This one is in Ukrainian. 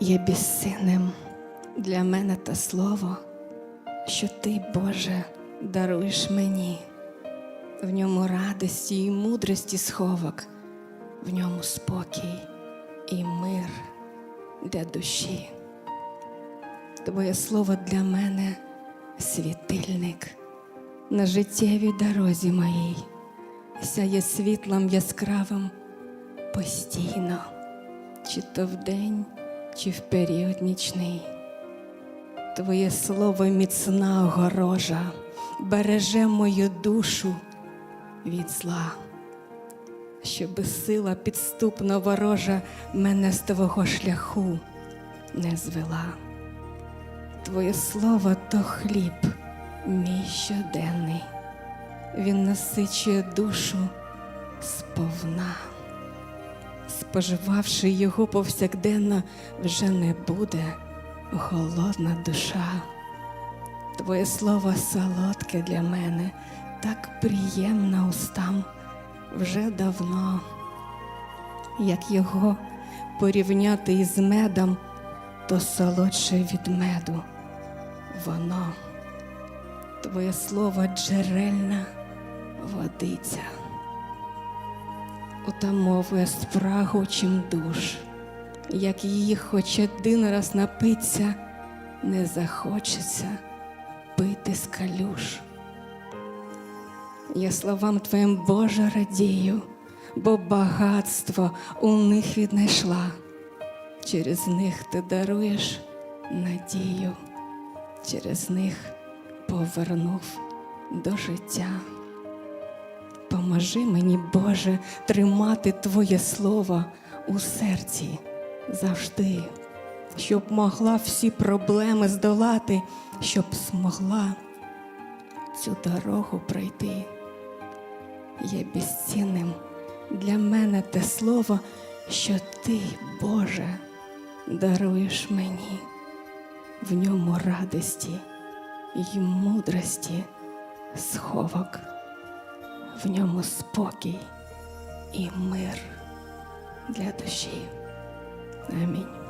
є безцінним для мене те слово, що ти, Боже, даруєш мені. В ньому радості і мудрості сховок, в ньому спокій і мир для душі. Твоє слово для мене світильник на життєвій дорозі моїй, сяє світлом яскравим постійно, чи то вдень, чи в період нічний. Твоє слово міцна огорожа, береже мою душу від зла, щоби сила підступно ворожа мене з твого шляху не звела. Твоє слово то хліб, мій щоденний, він насичує душу сповна. Споживавши його повсякденно, вже не буде голодна душа. Твоє слово солодке для мене, так приємно устам вже давно, як його порівняти із медом, то солодше від меду воно. Твоє слово джерельна водиця, утамовує спрагу чим душ, як її хоч один раз напиться, не захочеться пити з калюш. Я словам Твоїм Боже радію, бо багатство у них віднайшла. Через них ти даруєш надію, через них повернув до життя. Поможи мені, Боже, тримати Твоє слово у серці завжди, щоб могла всі проблеми здолати, щоб змогла цю дорогу пройти. Є безцінним для мене те слово, що ти, Боже, даруєш мені в ньому радості й мудрості сховок, в ньому спокій і мир для душі. Амінь.